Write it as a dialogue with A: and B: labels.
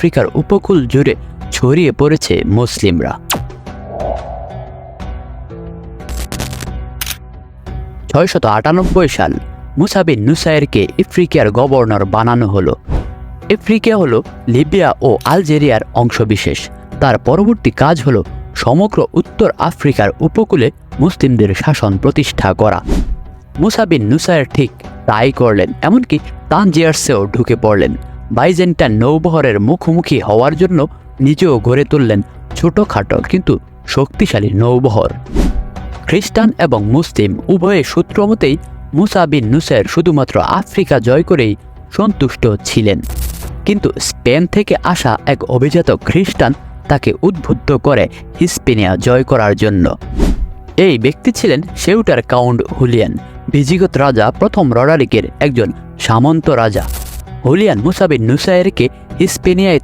A: আফ্রিকার উপকূল জুড়ে ছড়িয়ে পড়েছে মুসলিমরা। ছয়শত আটানব্বই সাল মুসাবিন নুসাইরকে আফ্রিকার গভর্নর বানানো হলো। আফ্রিকা হলো লিবিয়া ও আলজেরিয়ার অংশবিশেষ। তার পরবর্তী কাজ হলো সমগ্র উত্তর আফ্রিকার উপকূলে মুসলিমদের শাসন প্রতিষ্ঠা করা। মুসাবিন নুসাইর ঠিক তাই করলেন, এমনকি তানজিয়ার্সেও ঢুকে পড়লেন। বাইজেন্টাইন নৌবহরের মুখোমুখি হওয়ার জন্য নিজেও গড়ে তুললেন ছোটোখাটো কিন্তু শক্তিশালী নৌবহর। খ্রিস্টান এবং মুসলিম উভয়ে সূত্রমতেই মুসা বিন নুসের শুধুমাত্র আফ্রিকা জয় করেই সন্তুষ্ট ছিলেন। কিন্তু স্পেন থেকে আসা এক অভিজাত খ্রিস্টান তাকে উদ্বুদ্ধ করে হিস্পেনিয়া জয় করার জন্য। এই ব্যক্তি ছিলেন সেউটার কাউন্ট হুলিয়ান বিজিগত রাজা প্রথম রডারিকের একজন সামন্ত রাজা। হুলিয়ান মুসাবিন নুসাইরকে হিস্পেনিয়ায়